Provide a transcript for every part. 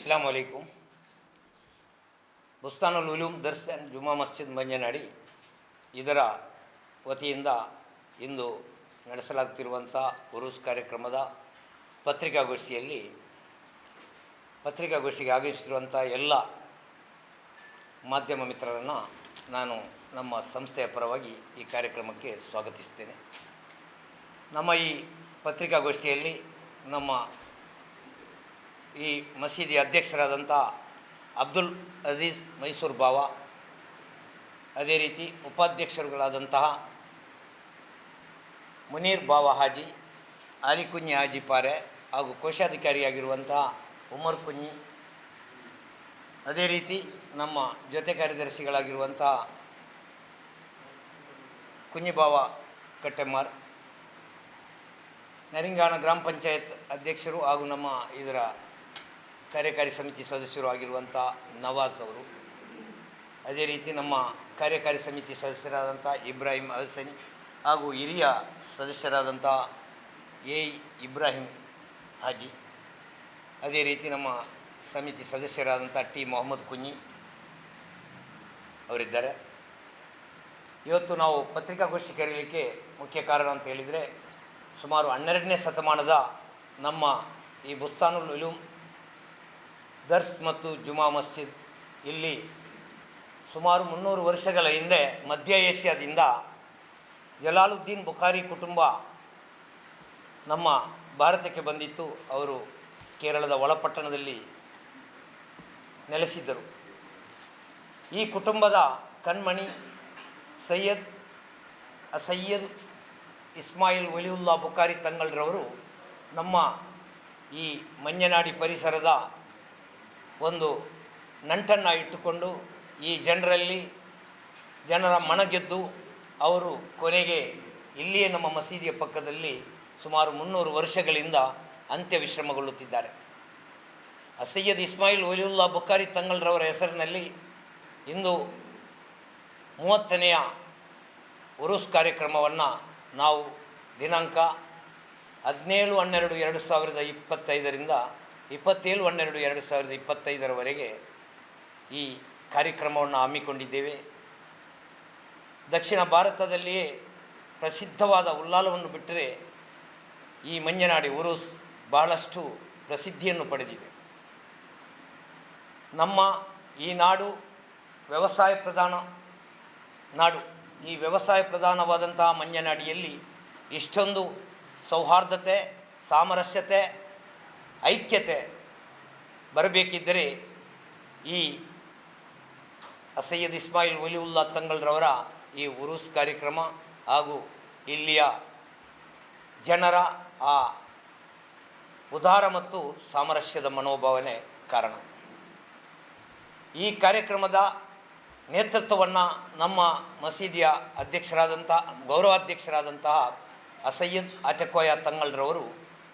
ಅಸ್ಲಾಂ ವಲೈಕುಮ್ ಬುಸ್ತಾನುಲ್ ಉಲೂಮ್ ದರ್ಸ್ ಆ್ಯಂಡ್ ಜುಮಾ ಮಸ್ಜಿದ್ ಮಂಜನಾಡಿ ಇದರ ವತಿಯಿಂದ ಇಂದು ನಡೆಸಲಾಗುತ್ತಿರುವಂಥ ಉರುಸ್ ಕಾರ್ಯಕ್ರಮದ ಪತ್ರಿಕಾಗೋಷ್ಠಿಯಲ್ಲಿ ಪತ್ರಿಕಾಗೋಷ್ಠಿಗೆ ಆಗಮಿಸಿರುವಂಥ ಎಲ್ಲ ಮಾಧ್ಯಮ ಮಿತ್ರರನ್ನು ನಾನು ನಮ್ಮ ಸಂಸ್ಥೆಯ ಪರವಾಗಿ ಈ ಕಾರ್ಯಕ್ರಮಕ್ಕೆ ಸ್ವಾಗತಿಸ್ತೇನೆ ನಮ್ಮ ಈ ಪತ್ರಿಕಾಗೋಷ್ಠಿಯಲ್ಲಿ ನಮ್ಮ ಈ ಮಸೀದಿ ಅಧ್ಯಕ್ಷರಾದಂಥ ಅಬ್ದುಲ್ ಅಜೀಜ್ ಮೈಸೂರು ಬಾವ, ಅದೇ ರೀತಿ ಉಪಾಧ್ಯಕ್ಷರುಗಳಾದಂತಹ ಮುನೀರ್ ಬಾವ ಹಾಜಿ ಆಲಿಕುಂಜಿ ಹಾಜಿ ಪಾರೆ ಹಾಗೂ ಕೋಶಾಧಿಕಾರಿಯಾಗಿರುವಂತಹ ಉಮರ್ ಕುಂಜಿ ಅದೇ ರೀತಿ ನಮ್ಮ ಜೊತೆ ಕಾರ್ಯದರ್ಶಿಗಳಾಗಿರುವಂತಹ ಕುಂಜಿಬಾವ ಕಟ್ಟೆಮಾರ್ ನರಿಂಗಾಣ ಗ್ರಾಮ ಪಂಚಾಯತ್ ಅಧ್ಯಕ್ಷರು ಹಾಗೂ ನಮ್ಮ ಇದರ ಕಾರ್ಯಕಾರಿ ಸಮಿತಿ ಸದಸ್ಯರು ಆಗಿರುವಂಥ ನವಾಜ್ ಅವರು. ಅದೇ ರೀತಿ ನಮ್ಮ ಕಾರ್ಯಕಾರಿ ಸಮಿತಿ ಸದಸ್ಯರಾದಂಥ ಇಬ್ರಾಹಿಂ ಅಲ್ಸನಿ ಹಾಗೂ ಹಿರಿಯ ಸದಸ್ಯರಾದಂಥ ಎ ಇಬ್ರಾಹಿಂ ಹಾಜಿ. ಅದೇ ರೀತಿ ನಮ್ಮ ಸಮಿತಿ ಸದಸ್ಯರಾದಂಥ ಟಿ ಮೊಹಮ್ಮದ್ ಕುನಿ ಅವರಿದ್ದಾರೆ. ಇವತ್ತು ನಾವು ಪತ್ರಿಕಾಗೋಷ್ಠಿ ಕರೀಲಿಕ್ಕೆ ಮುಖ್ಯ ಕಾರಣ ಅಂತ ಹೇಳಿದರೆ ಸುಮಾರು ಹನ್ನೆರಡನೇ ಶತಮಾನದ ನಮ್ಮ ಈ ಬುಸ್ತಾನುಲ್ ಉಲೂಮ್ ದರ್ಸ್ ಮತ್ತು ಜುಮಾ ಮಸ್ಜಿದ್ ಇಲ್ಲಿ ಸುಮಾರು ಮುನ್ನೂರು ವರ್ಷಗಳ ಹಿಂದೆ ಮಧ್ಯ ಏಷ್ಯಾದಿಂದ ಜಲಾಲುದ್ದೀನ್ ಬುಖಾರಿ ಕುಟುಂಬ ನಮ್ಮ ಭಾರತಕ್ಕೆ ಬಂದಿತ್ತು. ಅವರು ಕೇರಳದ ಒಳಪಟ್ಟಣದಲ್ಲಿ ನೆಲೆಸಿದ್ದರು. ಈ ಕುಟುಂಬದ ಕಣ್ಮಣಿ ಸೈಯದ್ ಸೈಯದ್ ಇಸ್ಮಾಯಿಲ್ ವಲಿಯುಲ್ಲಾ ಬುಖಾರಿ ತಂಗಳ್ರವರು ನಮ್ಮ ಈ ಮಂಜನಾಡಿ ಪರಿಸರದ ಒಂದು ನಂಟನ್ನು ಇಟ್ಟುಕೊಂಡು ಈ ಜನರಲ್ಲಿ ಜನರ ಮನಗೆದ್ದು ಅವರು ಕೊನೆಗೆ ಇಲ್ಲಿಯೇ ನಮ್ಮ ಮಸೀದಿಯ ಪಕ್ಕದಲ್ಲಿ ಸುಮಾರು ಮುನ್ನೂರು ವರ್ಷಗಳಿಂದ ಅಂತ್ಯ ವಿಶ್ರಮಗೊಳ್ಳುತ್ತಿದ್ದಾರೆ ಅಸಯ್ಯದ್ ಇಸ್ಮಾಯಿಲ್ ವಲಿಯುಲ್ಲಾ ಬುಖಾರಿ ತಂಗಲ್ರವರ ಹೆಸರಿನಲ್ಲಿ ಇಂದು ಮೂವತ್ತನೆಯ ಉರುಸ್ ಕಾರ್ಯಕ್ರಮವನ್ನು ನಾವು ದಿನಾಂಕ ಹದಿನೇಳು ಹನ್ನೆರಡು ಎರಡು ಸಾವಿರದ ಇಪ್ಪತ್ತೈದರಿಂದ ಇಪ್ಪತ್ತೇಳು, ಹನ್ನೆರಡು, ಎರಡು ಸಾವಿರದ ಇಪ್ಪತ್ತೈದರವರೆಗೆ ಈ ಕಾರ್ಯಕ್ರಮವನ್ನು ಹಮ್ಮಿಕೊಂಡಿದ್ದೇವೆ. ದಕ್ಷಿಣ ಭಾರತದಲ್ಲಿಯೇ ಪ್ರಸಿದ್ಧವಾದ ಉಲ್ಲಾಲವನ್ನು ಬಿಟ್ಟರೆ ಈ ಮಂಜನಾಡಿ ಊರು ಬಹಳಷ್ಟು ಪ್ರಸಿದ್ಧಿಯನ್ನು ಪಡೆದಿದೆ. ನಮ್ಮ ಈ ನಾಡು ವ್ಯವಸಾಯ ಪ್ರಧಾನ ನಾಡು. ಈ ವ್ಯವಸಾಯ ಪ್ರಧಾನವಾದಂತಹ ಮಂಜನಾಡಿಯಲ್ಲಿ ಇಷ್ಟೊಂದು ಸೌಹಾರ್ದತೆ, ಸಾಮರಸ್ಯತೆ ಐಕ್ಯತೆ ಬರಬೇಕಿದ್ದರೆ ಈ ಸೈಯದ್ ಇಸ್ಮಾಯಿಲ್ ವಲಿವುಲ್ಲಾ ತಂಗಳ್ರವರ ಈ ಉರುಸ್ ಕಾರ್ಯಕ್ರಮ ಹಾಗೂ ಇಲ್ಲಿಯ ಜನರ ಆ ಉದಾರ ಮತ್ತು ಸಾಮರಸ್ಯದ ಮನೋಭಾವನೆ ಕಾರಣ. ಈ ಕಾರ್ಯಕ್ರಮದ ನೇತೃತ್ವವನ್ನು ನಮ್ಮ ಮಸೀದಿಯ ಅಧ್ಯಕ್ಷರಾದಂತಹ ಗೌರವಾಧ್ಯಕ್ಷರಾದಂತಹ ಅಸಯ್ಯದ್ ಆಚಕೋಯ ತಂಗಳ್ರವರು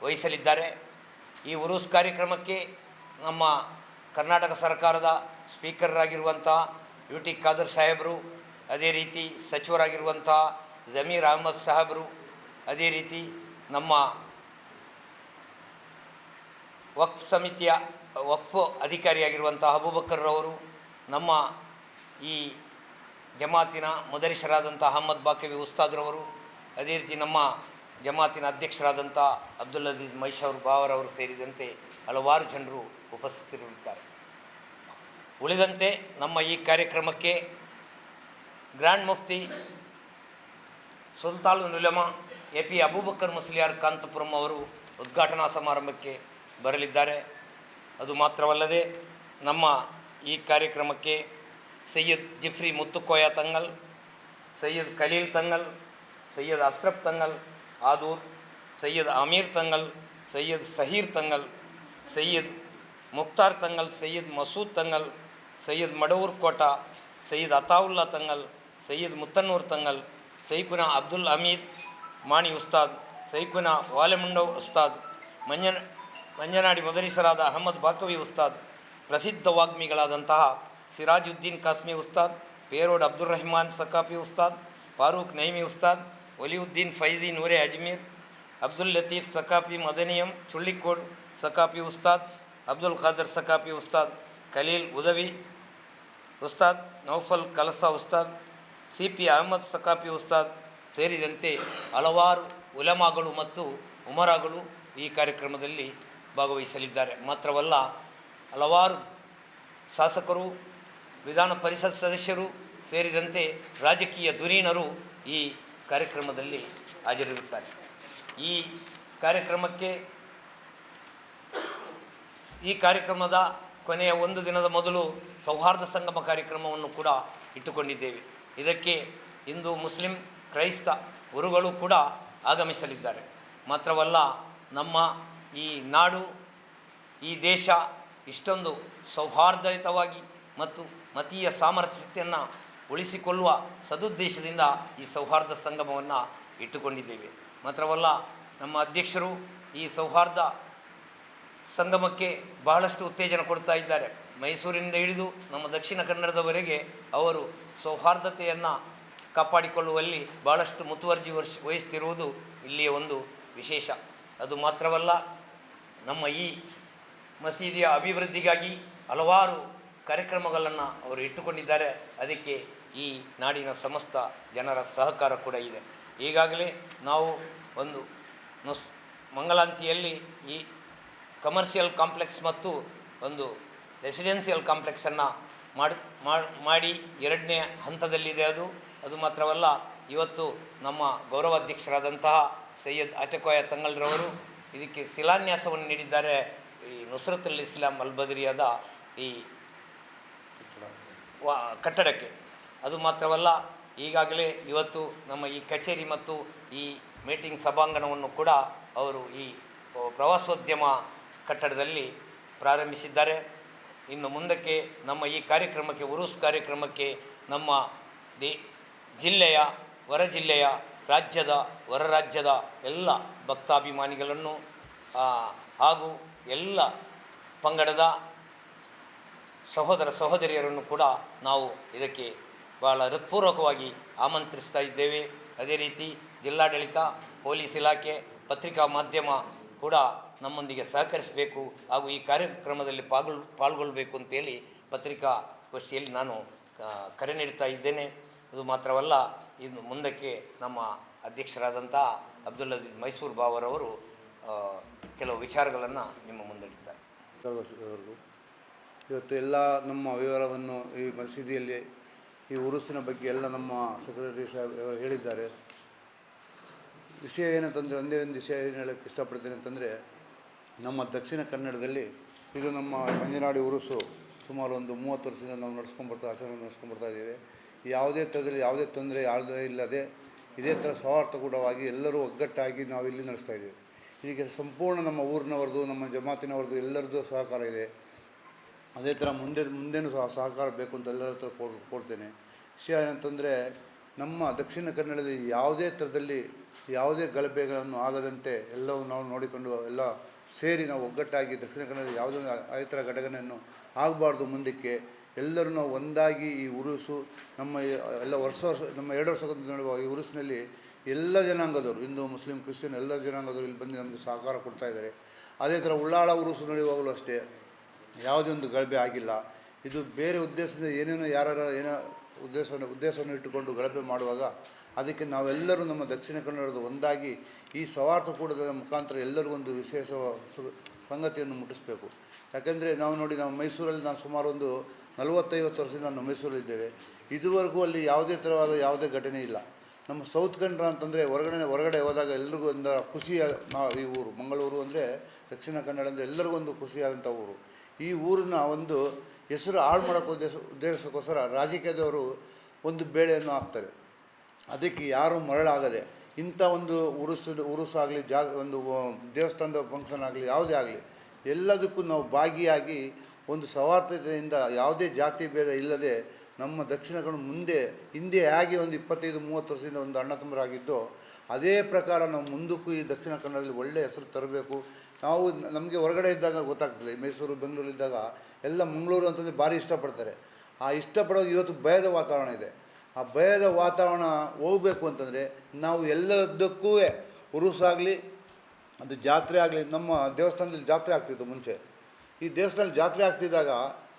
ವಹಿಸಲಿದ್ದಾರೆ. ಈ ಉರುಸ್ ಕಾರ್ಯಕ್ರಮಕ್ಕೆ ನಮ್ಮ ಕರ್ನಾಟಕ ಸರ್ಕಾರದ ಸ್ಪೀಕರ್ರಾಗಿರುವಂಥ ಯು ಟಿ ಖಾದರ್ ಸಾಹೇಬರು, ಅದೇ ರೀತಿ ಸಚಿವರಾಗಿರುವಂಥ ಜಮೀರ್ ಅಹಮದ್ ಸಾಹೇಬರು, ಅದೇ ರೀತಿ ನಮ್ಮ ವಕ್ಫ್ ಸಮಿತಿಯ, ವಕ್ಫ್ ಅಧಿಕಾರಿಯಾಗಿರುವಂಥ ಅಬೂಬಕ್ಕರ್ರವರು ನಮ್ಮ ಈ ಜಮಾತಿನ ಮುದರಿಶರಾದಂಥ ಅಹಮ್ಮದ್ ಬಾಕವಿ ಉಸ್ತಾದ್ರವರು, ಅದೇ ರೀತಿ ನಮ್ಮ ಜಮಾತಿನ ಅಧ್ಯಕ್ಷರಾದಂಥ ಅಬ್ದುಲ್ ಅಜೀಜ್ ಬಾವರ್ ಬಾವರವರು ಸೇರಿದಂತೆ ಹಲವಾರು ಜನರು ಉಪಸ್ಥಿತರಿರುತ್ತಾರೆ. ಉಳಿದಂತೆ ನಮ್ಮ ಈ ಕಾರ್ಯಕ್ರಮಕ್ಕೆ ಗ್ರ್ಯಾಂಡ್ ಮುಫ್ತಿ ಸುಲ್ತಾಲ್ ನುಲಮ ಎ ಪಿ ಅಬೂಬಕ್ಕರ್ ಮುಸ್ಲಿಯಾರ್ ಕಾಂತಪುರಂ ಅವರು ಉದ್ಘಾಟನಾ ಸಮಾರಂಭಕ್ಕೆ ಬರಲಿದ್ದಾರೆ. ಅದು ಮಾತ್ರವಲ್ಲದೆ ನಮ್ಮ ಈ ಕಾರ್ಯಕ್ರಮಕ್ಕೆ ಸೈಯದ್ ಜಿಫ್ರಿ ಮುತ್ತುಕೋಯ ತಂಗಲ್, ಸೈಯದ್ ಖಲೀಲ್ ತಂಗಲ್, ಸೈಯದ್ ಅಸ್ರಫ್ ತಂಗಲ್ ಆದೂರ್ ಸೈಯದ್ ಅಮೀರ್ ತಂಗಲ್ ಸೈಯದ್ ಸಹೀರ್ ತಂಗಲ್ ಸೈಯದ್ ಮುಕ್ತಾರ್ ತಂಗಲ್ ಸೈಯದ್ ಮಸೂದ್ ತಂಗಲ್ ಸೈಯದ್ ಮಡವೂರ್ ಕೋಟ ಸೈಯದ್ ಅತಾವುಲ್ಲಾ ತಂಗಲ್ ಸೈಯದ್ ಮುತ್ತನ್ನೂರ್ ತಂಗಲ್ ಸೈಕುನ ಅಬ್ದುಲ್ ಹಮೀದ್ ಮಾಣಿ ಉಸ್ತಾದ್ ಸೈಕುನ ವಾಲೆಮುಂಡವ್ ಉಸ್ತಾದ್ ಮಂಜನ ಮಂಜನಾಡಿ ಮೊದಲಿಸರಾದ ಅಹಮದ್ ಬಾಕವಿ ಉಸ್ತಾದ್ ಪ್ರಸಿದ್ಧ ವಾಗ್ಮಿಗಳಾದಂತಹ ಸಿರಾಜುದ್ದೀನ್ ಕಾಸ್ಮಿ ಉಸ್ತಾದ್ ಪೇರೋಡ್ ಅಬ್ದುಲ್ ರಹಮಾನ್ ಸಕಾಫಿ ಉಸ್ತಾದ್ ಫಾರೂಕ್ ನೈಮಿ ಉಸ್ತಾದ್ ಒಲಿಯುದ್ದೀನ್ ಫೈಜಿ ನೂರೆ ಅಜ್ಮೀರ್, ಅಬ್ದುಲ್ ಲತೀಫ್ ಸಕಾಫಿ ಮದನಿಯಂ, ಚುಳ್ಳಿಕೋಡ್ ಸಕಾಫಿ ಉಸ್ತಾದ್, ಅಬ್ದುಲ್ ಖಾದರ್ ಸಕಾಫಿ ಉಸ್ತಾದ್, ಖಲೀಲ್ ಉದವಿ ಉಸ್ತಾದ್, ನೌಫಲ್ ಕಲಸ ಉಸ್ತಾದ್ ಸಿ ಪಿ ಅಹಮದ್ ಸಕಾಫಿ ಉಸ್ತಾದ್ ಸೇರಿದಂತೆ ಹಲವಾರು ಉಲಮಾಗಳು ಮತ್ತು ಉಮರಾಗಳು ಈ ಕಾರ್ಯಕ್ರಮದಲ್ಲಿ ಭಾಗವಹಿಸಲಿದ್ದಾರೆ. ಮಾತ್ರವಲ್ಲ, ಹಲವಾರು ಶಾಸಕರು, ವಿಧಾನ ಪರಿಷತ್ ಸದಸ್ಯರು ಸೇರಿದಂತೆ ರಾಜಕೀಯ ಧುರೀಣರು ಈ ಕಾರ್ಯಕ್ರಮದಲ್ಲಿ ಹಾಜರಿರುತ್ತಾರೆ. ಈ ಕಾರ್ಯಕ್ರಮಕ್ಕೆ ಈ ಕಾರ್ಯಕ್ರಮದ ಕೊನೆಯ ಒಂದು ದಿನದ ಮೊದಲು ಸೌಹಾರ್ದ ಸಂಗಮ ಕಾರ್ಯಕ್ರಮವನ್ನು ಕೂಡ ಇಟ್ಟುಕೊಂಡಿದ್ದೇವೆ. ಇದಕ್ಕೆ ಇಂದು ಮುಸ್ಲಿಂ, ಕ್ರೈಸ್ತ ಗುರುಗಳು ಕೂಡ ಆಗಮಿಸಲಿದ್ದಾರೆ. ಮಾತ್ರವಲ್ಲ, ನಮ್ಮ ಈ ನಾಡು, ಈ ದೇಶ ಇಷ್ಟೊಂದು ಸೌಹಾರ್ದಯುತವಾಗಿ ಮತ್ತು ಮತೀಯ ಸಾಮರಸ್ಯತೆಯನ್ನು ಉಳಿಸಿಕೊಳ್ಳುವ ಸದುದ್ದೇಶದಿಂದ ಈ ಸೌಹಾರ್ದ ಸಂಗಮವನ್ನು ಇಟ್ಟುಕೊಂಡಿದ್ದೇವೆ. ಮಾತ್ರವಲ್ಲ, ನಮ್ಮ ಅಧ್ಯಕ್ಷರು ಈ ಸೌಹಾರ್ದ ಸಂಗಮಕ್ಕೆ ಬಹಳಷ್ಟು ಉತ್ತೇಜನ ಕೊಡ್ತಾ ಇದ್ದಾರೆ. ಮೈಸೂರಿನಿಂದ ಹಿಡಿದು ನಮ್ಮ ದಕ್ಷಿಣ ಕನ್ನಡದವರೆಗೆ ಅವರು ಸೌಹಾರ್ದತೆಯನ್ನು ಕಾಪಾಡಿಕೊಳ್ಳುವಲ್ಲಿ ಬಹಳಷ್ಟು ಮುತುವರ್ಜಿ ವರ್ಷ ವಹಿಸ್ತಿರುವುದು ಇಲ್ಲಿಯ ಒಂದು ವಿಶೇಷ. ಅದು ಮಾತ್ರವಲ್ಲ, ನಮ್ಮ ಈ ಮಸೀದಿಯ ಅಭಿವೃದ್ಧಿಗಾಗಿ ಹಲವಾರು ಕಾರ್ಯಕ್ರಮಗಳನ್ನು ಅವರು ಇಟ್ಟುಕೊಂಡಿದ್ದಾರೆ. ಅದಕ್ಕೆ ಈ ನಾಡಿನ ಸಮಸ್ತ ಜನರ ಸಹಕಾರ ಕೂಡ ಇದೆ. ಈಗಾಗಲೇ ನಾವು ಒಂದು ನುಸ್, ಮಂಗಳಾಂತಿಯಲ್ಲಿ ಈ ಕಮರ್ಷಿಯಲ್ ಕಾಂಪ್ಲೆಕ್ಸ್ ಮತ್ತು ಒಂದು ರೆಸಿಡೆನ್ಸಿಯಲ್ ಕಾಂಪ್ಲೆಕ್ಸನ್ನು ಮಾಡಿ ಮಾಡಿ ಎರಡನೇ ಹಂತದಲ್ಲಿದೆ ಅದು. ಅದು ಮಾತ್ರವಲ್ಲ, ಇವತ್ತು ನಮ್ಮ ಗೌರವಾಧ್ಯಕ್ಷರಾದಂತಹ ಸೈಯದ್ ಅಟಕೋಯ ತಂಗಲ್ರವರು ಇದಕ್ಕೆ ಶಿಲಾನ್ಯಾಸವನ್ನು ನೀಡಿದ್ದಾರೆ. ಈ ನುಸ್ರತುಲ್ ಇಸ್ಲಾಂ ಅಲ್ಬದರಿಯಾದ ಈ ಕಟ್ಟಡಕ್ಕೆ. ಅದು ಮಾತ್ರವಲ್ಲ, ಈಗಾಗಲೇ ಇವತ್ತು ನಮ್ಮ ಈ ಕಚೇರಿ ಮತ್ತು ಈ ಮೀಟಿಂಗ್ ಸಭಾಂಗಣವನ್ನು ಕೂಡ ಅವರು ಈ ಪ್ರವಾಸೋದ್ಯಮ ಕಟ್ಟಡದಲ್ಲಿ ಪ್ರಾರಂಭಿಸಿದ್ದಾರೆ. ಇನ್ನು ಮುಂದಕ್ಕೆ ನಮ್ಮ ಈ ಕಾರ್ಯಕ್ರಮಕ್ಕೆ, ಉರುಸ್ ಕಾರ್ಯಕ್ರಮಕ್ಕೆ ನಮ್ಮ ದಿ, ಜಿಲ್ಲೆಯ ಹೊರ ಜಿಲ್ಲೆಯ, ರಾಜ್ಯದ ಹೊರ ರಾಜ್ಯದ ಎಲ್ಲ ಭಕ್ತಾಭಿಮಾನಿಗಳನ್ನು ಹಾಗೂ ಎಲ್ಲ ಪಂಗಡದ ಸಹೋದರ ಸಹೋದರಿಯರನ್ನು ಕೂಡ ನಾವು ಇದಕ್ಕೆ ಭಾಳ ಹೃತ್ಪೂರ್ವಕವಾಗಿ ಆಮಂತ್ರಿಸ್ತಾ ಇದ್ದೇವೆ. ಅದೇ ರೀತಿ ಜಿಲ್ಲಾಡಳಿತ, ಪೊಲೀಸ್ ಇಲಾಖೆ, ಪತ್ರಿಕಾ ಮಾಧ್ಯಮ ಕೂಡ ನಮ್ಮೊಂದಿಗೆ ಸಹಕರಿಸಬೇಕು ಹಾಗೂ ಈ ಕಾರ್ಯಕ್ರಮದಲ್ಲಿ ಪಾಲ್ಗೊಳ್ ಪಾಲ್ಗೊಳ್ಳಬೇಕು ಅಂತೇಳಿ ಪತ್ರಿಕಾಗೋಷ್ಠಿಯಲ್ಲಿ ನಾನು ಕರೆ ನೀಡ್ತಾ ಇದ್ದೇನೆ. ಅದು ಮಾತ್ರವಲ್ಲ ಇದು ಮುಂದಕ್ಕೆ ನಮ್ಮ ಅಧ್ಯಕ್ಷರಾದಂಥ ಅಬ್ದುಲ್ ಅಜೀಜ್ ಮೈಸೂರು ಬಾವರವರು ಕೆಲವು ವಿಚಾರಗಳನ್ನು ನಿಮ್ಮ ಮುಂದಿಡ್ತಾರೆ ಇವತ್ತು ಎಲ್ಲ ನಮ್ಮ ವಿವರವನ್ನು ಈ ಮಸೀದಿಯಲ್ಲಿ ಈ ಉರುಸಿನ ಬಗ್ಗೆ ಎಲ್ಲ ನಮ್ಮ ಸೆಕ್ರೆಟರಿ ಸಾಹೇಬ್ ಹೇಳಿದ್ದಾರೆ. ವಿಷಯ ಏನಂತಂದರೆ, ಒಂದೇ ಒಂದು ವಿಷಯ ಏನು ಹೇಳೋಕ್ಕೆ ಇಷ್ಟಪಡ್ತೀನಿ ಅಂತಂದರೆ, ನಮ್ಮ ದಕ್ಷಿಣ ಕನ್ನಡದಲ್ಲಿ ಇದು ನಮ್ಮ ಮಂಜನಾಡಿ ಉರುಸು ಸುಮಾರು ಒಂದು ಮೂವತ್ತು ವರ್ಷದಿಂದ ನಾವು ನಡೆಸ್ಕೊಂಬರ್ತಾ ಆಚರಣೆ ನಡ್ಸ್ಕೊಂಡ್ಬರ್ತಾ ಇದ್ದೇವೆ. ಯಾವುದೇ ಥರದಲ್ಲಿ ಯಾವುದೇ ತೊಂದರೆ ಯಾವುದೇ ಇಲ್ಲದೆ ಇದೇ ಥರ ಸೌಹಾರ್ದಕೂಟವಾಗಿ ಎಲ್ಲರೂ ಒಗ್ಗಟ್ಟಾಗಿ ನಾವು ಇಲ್ಲಿ ನಡೆಸ್ತಾ ಇದ್ದೇವೆ. ಇದಕ್ಕೆ ಸಂಪೂರ್ಣ ನಮ್ಮ ಊರಿನವ್ರದ್ದು, ನಮ್ಮ ಜಮಾತಿನವ್ರದ್ದು ಎಲ್ಲರದ್ದು ಸಹಕಾರ ಇದೆ. ಅದೇ ಥರ ಮುಂದೆ, ಮುಂದೇನು ಸಹ ಸಹಕಾರ ಬೇಕು ಅಂತ ಎಲ್ಲರ ಹತ್ರ ಕೋರ್ ಕೋರ್ತೇನೆ. ವಿಷಯ ಏನಂತಂದರೆ, ನಮ್ಮ ದಕ್ಷಿಣ ಕನ್ನಡದಲ್ಲಿ ಯಾವುದೇ ಥರದಲ್ಲಿ ಯಾವುದೇ ಗಲಭೆಗಳನ್ನು ಆಗದಂತೆ ಎಲ್ಲವೂ ನಾವು ನೋಡಿಕೊಂಡು ಎಲ್ಲ ಸೇರಿ ನಾವು ಒಗ್ಗಟ್ಟಾಗಿ ದಕ್ಷಿಣ ಕನ್ನಡದ ಯಾವುದೇ ಆ ಥರ ಘಟನೆಯನ್ನು ಆಗಬಾರ್ದು ಮುಂದಕ್ಕೆ. ಎಲ್ಲರೂ ನಾವು ಒಂದಾಗಿ ಈ ಉರುಸು, ನಮ್ಮ ಎಲ್ಲ ವರ್ಷ ವರ್ಷ, ನಮ್ಮ ಎರಡು ವರ್ಷ ನೋಡುವ ಈ ಉರುಸಿನಲ್ಲಿ ಎಲ್ಲ ಜನಾಂಗದವರು, ಹಿಂದೂ, ಮುಸ್ಲಿಂ, ಕ್ರಿಶ್ಚಿಯನ್ ಎಲ್ಲ ಜನಾಂಗದವರು ಇಲ್ಲಿ ಬಂದು ನಮಗೆ ಸಹಕಾರ ಕೊಡ್ತಾ ಇದ್ದಾರೆ. ಅದೇ ಥರ ಉಳ್ಳಾಳ ಉರುಸು ನಡೆಯುವಾಗಲೂ ಅಷ್ಟೇ. ಯಾವುದೇ ಒಂದು ಗಲಭೆ ಆಗಿಲ್ಲ. ಇದು ಬೇರೆ ಉದ್ದೇಶದಿಂದ ಏನೇನೋ ಯಾರ ಏನೋ ಉದ್ದೇಶವನ್ನು ಉದ್ದೇಶವನ್ನು ಇಟ್ಟುಕೊಂಡು ಗಲಭೆ ಮಾಡುವಾಗ ಅದಕ್ಕೆ ನಾವೆಲ್ಲರೂ ನಮ್ಮ ದಕ್ಷಿಣ ಕನ್ನಡದ ಒಂದಾಗಿ ಈ ಸೌಹಾರ್ದಕೂಟದ ಮುಖಾಂತರ ಎಲ್ಲರಿಗೂ ಒಂದು ವಿಶೇಷ ಸಂಗತಿಯನ್ನು ಮುಟ್ಟಿಸಬೇಕು. ಯಾಕೆಂದರೆ ನಾವು ನೋಡಿ ನಾವು ಮೈಸೂರಲ್ಲಿ ನಾವು ಸುಮಾರು ಒಂದು ನಲವತ್ತೈವತ್ತು ವರ್ಷದಿಂದ ನಾವು ಮೈಸೂರಲ್ಲಿದ್ದೇವೆ ಇದುವರೆಗೂ ಅಲ್ಲಿ ಯಾವುದೇ ಥರವಾದ ಯಾವುದೇ ಘಟನೆ ಇಲ್ಲ. ನಮ್ಮ ಸೌತ್ ಕನ್ನಡ ಅಂತಂದರೆ ಹೊರಗಡೆ ಹೊರಗಡೆ ಹೋದಾಗ ಎಲ್ರಿಗೂ ಒಂದು ಖುಷಿಯ ನಾವು ಈ ಊರು, ಮಂಗಳೂರು ಅಂದರೆ ದಕ್ಷಿಣ ಕನ್ನಡ ಅಂದರೆ ಎಲ್ಲರಿಗೂ ಒಂದು ಖುಷಿಯಾದಂಥ ಊರು. ಈ ಊರಿನ ಒಂದು ಹೆಸರು ಹಾಳು ಮಾಡೋಕ್ಕೆ ಉದ್ದೇಶ, ಉದ್ದೇಶಕ್ಕೋಸ್ಕರ ರಾಜಕೀಯದವರು ಒಂದು ಬೇಳೆಯನ್ನು ಹಾಕ್ತಾರೆ. ಅದಕ್ಕೆ ಯಾರೂ ಮರಳಾಗದೆ, ಇಂಥ ಒಂದು ಉರುಸು, ಉರುಸಾಗಲಿ, ಜಾ, ಒಂದು ದೇವಸ್ಥಾನದ ಫಂಕ್ಷನ್ ಆಗಲಿ, ಯಾವುದೇ ಆಗಲಿ, ಎಲ್ಲದಕ್ಕೂ ನಾವು ಭಾಗಿಯಾಗಿ ಒಂದು ಸೌಹಾರ್ದತೆಯಿಂದ ಯಾವುದೇ ಜಾತಿ ಭೇದ ಇಲ್ಲದೆ ನಮ್ಮ ದಕ್ಷಿಣ ಮುಂದೆ ಹಿಂದೆ ಹೇಗೆ ಒಂದು ಇಪ್ಪತ್ತೈದು, ಮೂವತ್ತು ವರ್ಷದಿಂದ ಒಂದು ಅಣ್ಣ ತಮ್ಮರಾಗಿದ್ದೋ ಅದೇ ಪ್ರಕಾರ ನಾವು ಮುಂದಕ್ಕೂ ಈ ದಕ್ಷಿಣ ಕನ್ನಡದಲ್ಲಿ ಒಳ್ಳೆಯ ಹೆಸರು ತರಬೇಕು. ನಾವು ನಮಗೆ ಹೊರಗಡೆ ಇದ್ದಾಗ ಗೊತ್ತಾಗ್ತದೆ. ಮೈಸೂರು, ಬೆಂಗಳೂರು ಇದ್ದಾಗ ಎಲ್ಲ ಮಂಗಳೂರು ಅಂತಂದರೆ ಭಾರಿ ಇಷ್ಟಪಡ್ತಾರೆ. ಆ ಇಷ್ಟಪಡೋ ಇವತ್ತು ಭಯದ ವಾತಾವರಣ ಇದೆ. ಆ ಭಯದ ವಾತಾವರಣ ಹೋಗಬೇಕು ಅಂತಂದರೆ ನಾವು ಎಲ್ಲದಕ್ಕೂ ಉರುಸಾಗಲಿ ಅದು ಜಾತ್ರೆ ಆಗಲಿ, ನಮ್ಮ ದೇವಸ್ಥಾನದಲ್ಲಿ ಜಾತ್ರೆ ಆಗ್ತಿತ್ತು ಮುಂಚೆ. ಈ ದೇವಸ್ಥಾನದಲ್ಲಿ ಜಾತ್ರೆ ಆಗ್ತಿದ್ದಾಗ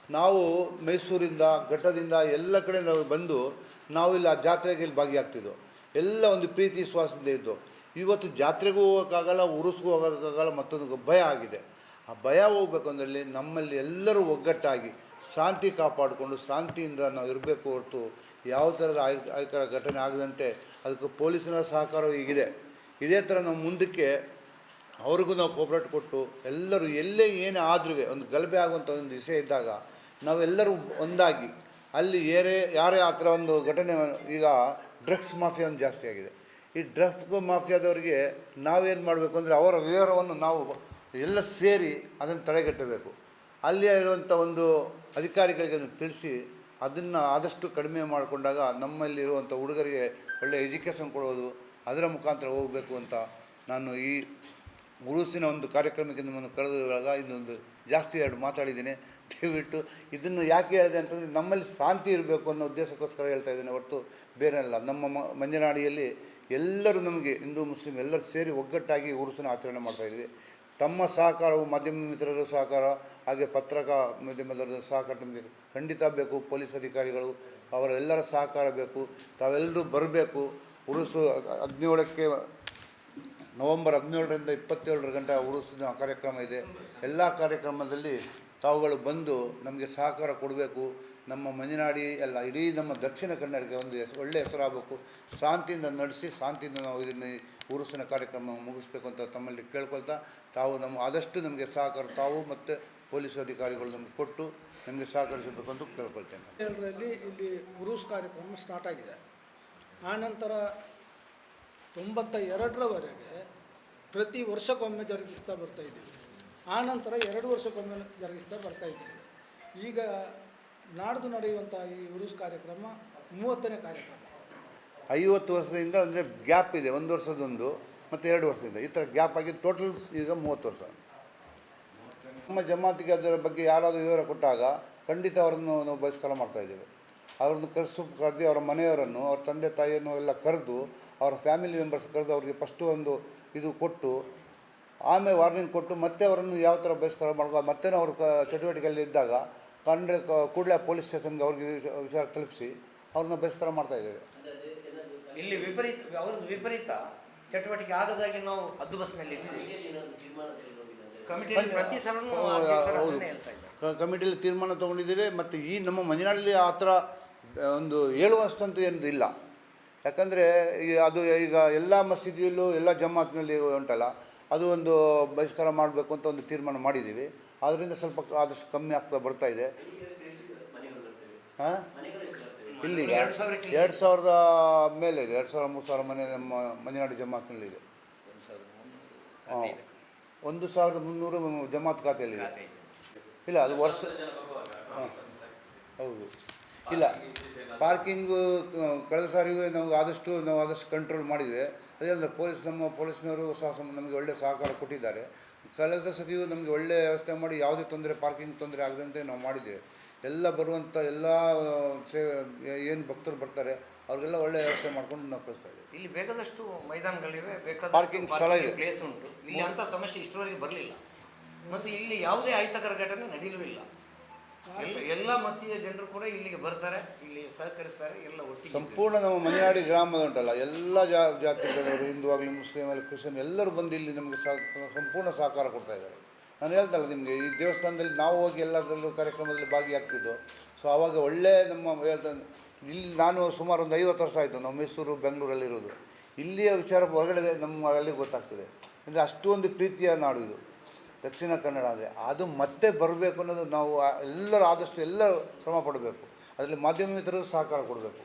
ನಾವು ಮೈಸೂರಿಂದ, ಘಟ್ಟದಿಂದ ಎಲ್ಲ ಕಡೆಯಿಂದ ಬಂದು ನಾವು ಇಲ್ಲಿ ಆ ಜಾತ್ರೆಗೆ ಇಲ್ಲಿ ಭಾಗಿಯಾಗ್ತಿದ್ದೋ. ಎಲ್ಲ ಒಂದು ಪ್ರೀತಿ ವಿಶ್ವಾಸದಿಂದ ಇದ್ದು, ಇವತ್ತು ಜಾತ್ರೆಗೂ ಹೋಗೋಕ್ಕಾಗಲ್ಲ ಉರುಸ್ಗೂ ಹೋಗೋಕ್ಕಾಗಲ್ಲ, ಮತ್ತೊಂದು ಭಯ ಆಗಿದೆ. ಆ ಭಯ ಹೋಗ್ಬೇಕು ಅಂದಲ್ಲಿ ನಮ್ಮಲ್ಲಿ ಎಲ್ಲರೂ ಒಗ್ಗಟ್ಟಾಗಿ ಶಾಂತಿ ಕಾಪಾಡಿಕೊಂಡು ಶಾಂತಿಯಿಂದ ನಾವು ಇರಬೇಕು ಹೊರತು ಯಾವ ಥರದ ಆಯ್, ಆಯ್ಕರ ಘಟನೆ ಆಗದಂತೆ ಅದಕ್ಕೆ ಪೊಲೀಸಿನ ಸಹಕಾರ ಈಗಿದೆ. ಇದೇ ಥರ ನಾವು ಮುಂದಕ್ಕೆ ಅವ್ರಿಗೂ ನಾವು ಕೋಪರೇಟ್ ಕೊಟ್ಟು ಎಲ್ಲರೂ ಎಲ್ಲೇ ಏನೇ ಆದ್ರೂ ಒಂದು ಗಲಭೆ ಆಗುವಂಥ ಒಂದು ವಿಷಯ ಇದ್ದಾಗ ನಾವೆಲ್ಲರೂ ಒಂದಾಗಿ ಅಲ್ಲಿ ಏರೇ, ಯಾರೇ ಆ ಥರ ಒಂದು ಘಟನೆ ಈಗ ಡ್ರಗ್ಸ್ ಮಾಫಿಯಾ ಒಂದು ಜಾಸ್ತಿ ಆಗಿದೆ. ಈ ಡ್ರಗ್ಸ್ ಮಾಫಿಯಾದವರಿಗೆ ನಾವೇನು ಮಾಡಬೇಕು ಅಂದರೆ ಅವರ ವಿವರವನ್ನು ನಾವು ಎಲ್ಲ ಸೇರಿ ಅದನ್ನು ತಡೆಗಟ್ಟಬೇಕು. ಅಲ್ಲಿ ಇರುವಂಥ ಒಂದು ಅಧಿಕಾರಿಗಳಿಗೆ ಅದನ್ನು ತಿಳಿಸಿ ಅದನ್ನು ಆದಷ್ಟು ಕಡಿಮೆ ಮಾಡಿಕೊಂಡಾಗ ನಮ್ಮಲ್ಲಿರುವಂಥ ಹುಡುಗರಿಗೆ ಒಳ್ಳೆಯ ಎಜುಕೇಷನ್ ಕೊಡೋದು ಅದರ ಮುಖಾಂತರ ಹೋಗಬೇಕು ಅಂತ ನಾನು ಈ ಉರುಸಿನ ಒಂದು ಕಾರ್ಯಕ್ರಮಕ್ಕೆ ನಿಮ್ಮನ್ನು ಕರೆದಾಗ ಇನ್ನೊಂದು ಜಾಸ್ತಿ ಎರಡು ಮಾತಾಡಿದ್ದೀನಿ. ದಯವಿಟ್ಟು ಇದನ್ನು ಯಾಕೆ ಹೇಳಿದೆ ಅಂತಂದರೆ ನಮ್ಮಲ್ಲಿ ಶಾಂತಿ ಇರಬೇಕು ಅನ್ನೋ ಉದ್ದೇಶಕ್ಕೋಸ್ಕರ ಹೇಳ್ತಾ ಇದ್ದೇನೆ. ಹೊರತು ಬೇರೆ ಅಲ್ಲ. ನಮ್ಮ ಮ- ಮಂಜನಾಡಿಯಲ್ಲಿ ಎಲ್ಲರೂ ನಮಗೆ ಹಿಂದೂ, ಮುಸ್ಲಿಂ ಎಲ್ಲರೂ ಸೇರಿ ಒಗ್ಗಟ್ಟಾಗಿ ಉರುಸಿನ ಆಚರಣೆ ಮಾಡ್ತಾಯಿದ್ವಿ ತಮ್ಮ ಸಹಕಾರವು ಮಾಧ್ಯಮ ಮಿತ್ರರ ಸಹಕಾರ, ಹಾಗೆ ಪತ್ರಕ ಮಾಧ್ಯಮದವರ ಸಹಕಾರ ನಮಗೆ ಖಂಡಿತ ಬೇಕು. ಪೊಲೀಸ್ ಅಧಿಕಾರಿಗಳು, ಅವರೆಲ್ಲರ ಸಹಕಾರ ಬೇಕು. ತಾವೆಲ್ಲರೂ ಬರಬೇಕು. ಉರುಸು ಹದಿನೇಳಕ್ಕೆ ನವಂಬರ್ ಹದಿನೇಳರಿಂದ ಇಪ್ಪತ್ತೇಳರ ಗಂಟೆ ಉರುಸು ಕಾರ್ಯಕ್ರಮ ಇದೆ. ಎಲ್ಲ ಕಾರ್ಯಕ್ರಮದಲ್ಲಿ ತಾವುಗಳು ಬಂದು ನಮಗೆ ಸಹಕಾರ ಕೊಡಬೇಕು. ನಮ್ಮ ಮಂಜನಾಡಿ ಎಲ್ಲ ಇಡೀ ನಮ್ಮ ದಕ್ಷಿಣ ಕನ್ನಡಕ್ಕೆ ಒಂದು ಒಳ್ಳೆ ಒಳ್ಳೆಯ ಹೆಸರಾಗಬೇಕು. ಶಾಂತಿಯಿಂದ ನಡೆಸಿ, ಶಾಂತಿಯಿಂದ ನಾವು ಇದನ್ನು ಉರುಸಿನ ಕಾರ್ಯಕ್ರಮ ಮುಗಿಸ್ಬೇಕು ಅಂತ ತಮ್ಮಲ್ಲಿ ಕೇಳ್ಕೊಳ್ತಾ, ತಾವು ನಮ್ಮ ಆದಷ್ಟು ನಮಗೆ ಸಹಕಾರ ತಾವು ಮತ್ತು ಪೊಲೀಸ್ ಅಧಿಕಾರಿಗಳು ನಮಗೆ ಕೊಟ್ಟು ನಮಗೆ ಸಹಕರಿಸಬೇಕು ಅಂತ ಕೇಳ್ಕೊಳ್ತೇನೆ. ಇಲ್ಲಿ ಉರುಸ್ ಕಾರ್ಯಕ್ರಮ ಸ್ಟಾರ್ಟ್ ಆಗಿದೆ. ಆನಂತರ ತೊಂಬತ್ತ ಎರಡರವರೆಗೆ ಪ್ರತಿ ವರ್ಷಕ್ಕೊಮ್ಮೆ ಜರುಗಿಸ್ತಾ ಬರ್ತಾ ಇದ್ದೀವಿ. ಆನಂತರ ಎರಡು ವರ್ಷಕ್ಕೊಮ್ಮೆ ಜರುಗಿಸ್ತಾ ಬರ್ತಾ ಇದ್ದೀವಿ. ಈಗ ನಾಡ್ದು ನಡೆಯುವಂಥ ಈ ಉರುಸ್ ಕಾರ್ಯಕ್ರಮ ಮೂವತ್ತನೇ ಕಾರ್ಯಕ್ರಮ. ಐವತ್ತು ವರ್ಷದಿಂದ ಅಂದರೆ ಗ್ಯಾಪ್ ಇದೆ, ಒಂದು ವರ್ಷದೊಂದು ಮತ್ತು ಎರಡು ವರ್ಷದಿಂದ. ಈ ಥರ ಗ್ಯಾಪ್ ಆಗಿ ಟೋಟಲ್ ಈಗ ಮೂವತ್ತು ವರ್ಷ. ನಮ್ಮ ಜಮಾತಿಗೆ ಅದರ ಬಗ್ಗೆ ಯಾರಾದರೂ ವಿವರ ಕೊಟ್ಟಾಗ ಖಂಡಿತ ಅವರನ್ನು ನಾವು ಬಹಿಷ್ಕಾರ ಮಾಡ್ತಾ ಇದ್ದೇವೆ. ಅವ್ರನ್ನು ಕರೆಸು ಕರೆದು ಅವರ ಮನೆಯವರನ್ನು, ಅವ್ರ ತಂದೆ ತಾಯಿಯನ್ನು ಎಲ್ಲ ಕರೆದು ಅವರ ಫ್ಯಾಮಿಲಿ ಮೆಂಬರ್ಸ್ ಕರೆದು ಅವರಿಗೆ ಫಸ್ಟು ಒಂದು ಇದು ಕೊಟ್ಟು, ಆಮೇಲೆ ವಾರ್ನಿಂಗ್ ಕೊಟ್ಟು ಮತ್ತೆ ಅವರನ್ನು ಯಾವ ಥರ ಬಹಿಷ್ಕಾರ ಮಾಡ್ಕೊ ಮತ್ತೆ ಅವ್ರ ಚಟುವಟಿಕೆಯಲ್ಲಿ ಇದ್ದಾಗ ಕಂಡ್ರೆ ಕೂಡಲೇ ಪೊಲೀಸ್ ಸ್ಟೇಷನ್ಗೆ ಅವ್ರಿಗೆ ವಿಚಾರ ತಲುಪಿಸಿ ಅವ್ರನ್ನ ಬಹಿಷ್ಕಾರ ಮಾಡ್ತಾ ಇದ್ದೇವೆ. ಇಲ್ಲಿ ವಿಪರೀತ, ಅವ್ರದ್ದು ವಿಪರೀತ ಚಟುವಟಿಕೆ ಆಗದಾಗಿ ನಾವು ಹದ್ದು ಬಸ್ನಲ್ಲಿ ಇಟ್ಟಿದ್ದೀವಿ. ಕಮಿಟಿಯಲ್ಲಿ ಪ್ರತಿ ಸಲನೂ ಅಧ್ಯಕ್ಷರು ಹೌದು. ಅದನ್ನೇ ಹೇಳ್ತಾ ಇದ್ದಾರೆ. ಕ- ಕಮಿಟಿಯಲ್ಲಿ ತೀರ್ಮಾನ ತೊಗೊಂಡಿದ್ದೇವೆ ಮತ್ತು ಈ ನಮ್ಮ ಮಂಜನಾಡಲ್ಲಿ ಆ ಥರ ಒಂದು ಹೇಳುವಷ್ಟಂತೂ ಏನು ಇಲ್ಲ. ಯಾಕಂದರೆ ಅದು ಈಗ ಎಲ್ಲ ಮಸೀದಿಯಲ್ಲೂ ಎಲ್ಲ ಜಮಾತ್ನಲ್ಲಿ ಉಂಟಲ್ಲ ಅದು ಒಂದು ಬಹಿಷ್ಕಾರ ಮಾಡಬೇಕು ಅಂತ ಒಂದು ತೀರ್ಮಾನ ಮಾಡಿದ್ದೀವಿ. ಅದರಿಂದ ಸ್ವಲ್ಪ ಕ- ಆದಷ್ಟು ಕಮ್ಮಿ ಆಗ್ತಾ ಬರ್ತಾ ಇದೆ. ಹಾಂ? ಇಲ್ಲಿ ಎರಡು ಸಾವಿರ ಚಿಲ್ಲರೆ. ಎರಡು ಸಾವಿರದ ಮೇಲೆ ಇದೆ. ಎರಡು ಸಾವಿರ ಮೂರು ಸಾವಿರ ಮನೆ ನಮ್ಮ ಮಂಜನಾಡಿ ಜಮಾತ್ನಲ್ಲಿದೆ. ಹಾಂ ಒಂದು ಸಾವಿರದ ಮುನ್ನೂರು ಜಮಾತ್ ಖಾತೆಯಲ್ಲಿ ಇಲ್ಲ ಅದು ವರ್ಷ ಹಾಂ ಹೌದು. ಇಲ್ಲ ಪಾರ್ಕಿಂಗು ಕಳೆದ ಸಾರಿಯೂ ನಾವು ಆದಷ್ಟು ನಾವು ಆದಷ್ಟು ಕಂಟ್ರೋಲ್ ಮಾಡಿದ್ವಿ. ಅದೇ ಅಲ್ಲ ಪೊಲೀಸ್ ನಮ್ಮ ಪೊಲೀಸ್ನವರು ಸಹ ನಮಗೆ ಒಳ್ಳೆಯ ಸಹಕಾರ ಕೊಟ್ಟಿದ್ದಾರೆ. ಕಳೆದ ಸತಿಯೂ ನಮಗೆ ಒಳ್ಳೆಯ ವ್ಯವಸ್ಥೆ ಮಾಡಿ ಯಾವುದೇ ತೊಂದರೆ ಪಾರ್ಕಿಂಗ್ ತೊಂದರೆ ಆಗದಂತೆ ನಾವು ಮಾಡಿದ್ದೇವೆ ಎಲ್ಲ ಬರುವಂಥ ಎಲ್ಲ ಸೇವೆ ಏನು ಭಕ್ತರು ಬರ್ತಾರೆ ಅವ್ರಿಗೆಲ್ಲ ಒಳ್ಳೆಯ ವ್ಯವಸ್ಥೆ ಮಾಡ್ಕೊಂಡು ನಾವು ಕಳಿಸ್ತಾ ಇದ್ದೀವಿ. ಇಲ್ಲಿ ಬೇಕಾದಷ್ಟು ಮೈದಾನಗಳಿವೆ Parking ಸ್ಥಳ ಇದೆ. ಪ್ಲೇಸ್ ಉಂಟು. ಇಲ್ಲಿ ಅಂಥ ಸಮಸ್ಯೆ ಇಷ್ಟರವರೆಗೆ ಬರಲಿಲ್ಲ. ಮತ್ತು ಇಲ್ಲಿ ಯಾವುದೇ ಅಹಿತಕರ ಘಟನೆ ನಡೀಲೂ ಇಲ್ಲ. ಎಲ್ಲ ಎಲ್ಲ ಮತೀಯ ಜನರು ಕೂಡ ಇಲ್ಲಿಗೆ ಬರ್ತಾರೆ ಇಲ್ಲಿ ಸಹಕರಿಸ್ತಾರೆ ಎಲ್ಲ ಒಟ್ಟಿಗೆ ಸಂಪೂರ್ಣ ನಮ್ಮ ಮಲೆನಾಡಿ ಗ್ರಾಮದ ಉಂಟಲ್ಲ ಎಲ್ಲ ಜಾ ಜಾತಿ ಜನರು ಹಿಂದೂ ಆಗಲಿ ಮುಸ್ಲಿಮ್ ಆಗಲಿ ಕ್ರಿಶ್ಚಿಯನ್ ಎಲ್ಲರೂ ಬಂದು ಇಲ್ಲಿ ನಮಗೆ ಸಹ ಸಂಪೂರ್ಣ ಸಹಕಾರ ಕೊಡ್ತಾ ಇದ್ದಾರೆ. ನಾನು ಹೇಳ್ದಲ್ಲ ನಿಮಗೆ, ಈ ದೇವಸ್ಥಾನದಲ್ಲಿ ನಾವು ಹೋಗಿ ಎಲ್ಲದರಲ್ಲೂ ಕಾರ್ಯಕ್ರಮದಲ್ಲಿ ಭಾಗಿಯಾಗ್ತಿದ್ದೋ. ಸೊ ಆವಾಗ ಒಳ್ಳೆ ನಮ್ಮ ಹೇಳ್ತಾನೆ ಇಲ್ಲಿ ನಾನು ಸುಮಾರು ಒಂದು ಐವತ್ತು ವರ್ಷ ಆಯಿತು ನಾವು ಮೈಸೂರು, ಬೆಂಗಳೂರಲ್ಲಿರೋದು. ಇಲ್ಲಿಯ ವಿಚಾರ ಹೊರಗಡೆ ನಮ್ಮ ಅಲ್ಲಿ ಗೊತ್ತಾಗ್ತದೆ. ಅಂದರೆ ಅಷ್ಟೊಂದು ಪ್ರೀತಿಯ ನಾಡು ಇದು. ದಕ್ಷಿಣ ಕನ್ನಡ ಅಂದರೆ ಅದು ಮತ್ತೆ ಬರಬೇಕು ಅನ್ನೋದು ನಾವು ಎಲ್ಲರೂ ಆದಷ್ಟು ಎಲ್ಲ ಶ್ರಮ ಪಡಬೇಕು. ಅದರಲ್ಲಿ ಮಾಧ್ಯಮ ಮಿತ್ರರು ಸಹಕಾರ ಕೊಡಬೇಕು.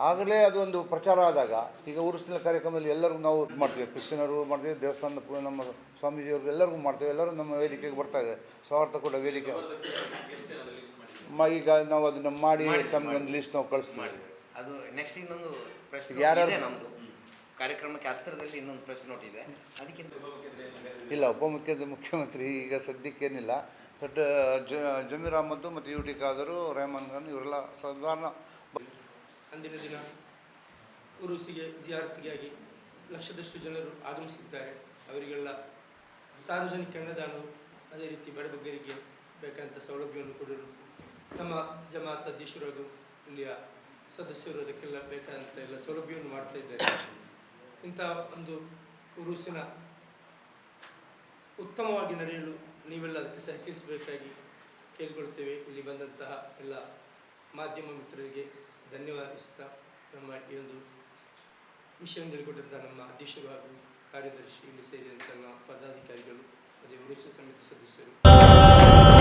ಆಗಲೇ ಅದು ಒಂದು ಪ್ರಚಾರ ಆದಾಗ ಈಗ ಉರುಸಿನ ಕಾರ್ಯಕ್ರಮದಲ್ಲಿ ಎಲ್ಲರಿಗೂ ನಾವು ಇದು ಮಾಡ್ತೀವಿ. ಕ್ರಿಶ್ಚಿಯನರು ಮಾಡ್ತೀವಿ ದೇವಸ್ಥಾನದ ಪೂ- ನಮ್ಮ ಸ್ವಾಮೀಜಿಯವ್ರಿಗೆ ಎಲ್ಲರಿಗೂ ಮಾಡ್ತೇವೆ. ಎಲ್ಲರೂ ನಮ್ಮ ವೇದಿಕೆಗೆ ಬರ್ತಾ ಇದೆ ಸ್ವಾರ್ಥ ಕೂಡ ವೇದಿಕೆ. ಈಗ ನಾವು ಅದನ್ನು ಮಾಡಿ ತಮಗೆ ಒಂದು ಲಿಸ್ಟ್ ನಾವು ಕಳಿಸ್ತೀವಿ. ಅದು ನೆಕ್ಸ್ಟ್ ಇನ್ನೊಂದು ಪ್ರಶ್ನೆ ಯಾರ್ಯಾರು- ನಮ್ಮದು ಕಾರ್ಯಕ್ರಮಕ್ಕೆ ಹತ್ತಿರದಲ್ಲಿ ಇನ್ನೊಂದು ಪ್ರಶ್ನೆ ನೋಟ್ ಇದೆ. ಅದಕ್ಕೆ ಇಲ್ಲ ಉಪಮುಖ್ಯ ಮುಖ್ಯಮಂತ್ರಿ ಈಗ ಸದ್ಯಕ್ಕೇನಿಲ್ಲ ಬಟ್ ಜಮೀರ್ ಅಹಮದ್ದು ಮತ್ತು ಯು ಟಿ ಖಾದರು ರೆಹಮಾನ್ ಖಾನ್ ಇವರೆಲ್ಲ ಸಾಧಾರಣ ಅಂದಿನ ದಿನ ಉರುಸಿಗೆ ಜಿಯಾರತಿಗಾಗಿ ಲಕ್ಷದಷ್ಟು ಜನರು ಆಗಮಿಸಿದ್ದಾರೆ. ಅವರಿಗೆಲ್ಲ ಸಾರ್ವಜನಿಕ ಅನ್ನದಾನವು ಅದೇ ರೀತಿ ಬಡಬಗ್ಗರಿಗೆ ಬೇಕಾದಂಥ ಸೌಲಭ್ಯವನ್ನು ಕೊಡಲು ನಮ್ಮ ಜಮಾತ್ ಅಧ್ಯಕ್ಷರು ಹಾಗೂ ಇಲ್ಲಿಯ ಸದಸ್ಯರು ಅದಕ್ಕೆಲ್ಲ ಬೇಕಾದಂಥ ಎಲ್ಲ ಸೌಲಭ್ಯವನ್ನು ಮಾಡ್ತಾ ಇದ್ದಾರೆ. ಇಂಥ ಒಂದು ಉರುಸಿನ ಉತ್ತಮವಾಗಿ ನಡೆಯಲು ನೀವೆಲ್ಲ ಅದಕ್ಕೆ ಸಹಕರಿಸಬೇಕಾಗಿ ಕೇಳಿಕೊಳ್ತೇವೆ. ಇಲ್ಲಿ ಬಂದಂತಹ ಎಲ್ಲ ಮಾಧ್ಯಮ ಮಿತ್ರರಿಗೆ ಧನ್ಯವಾದಿಸ್ತಾ ನಮ್ಮ ಈ ಒಂದು ವಿಷಯವನ್ನು ಹೇಳಿಕೊಟ್ಟಂತಹ ನಮ್ಮ ಅಧ್ಯಕ್ಷರು ಹಾಗೂ ಕಾರ್ಯದರ್ಶಿ ಇಲ್ಲಿ ಸೇರಿದಂತಹ ಪದಾಧಿಕಾರಿಗಳು ಅದೇ ವೃಕ್ಷ ಸಮಿತಿ ಸದಸ್ಯರು.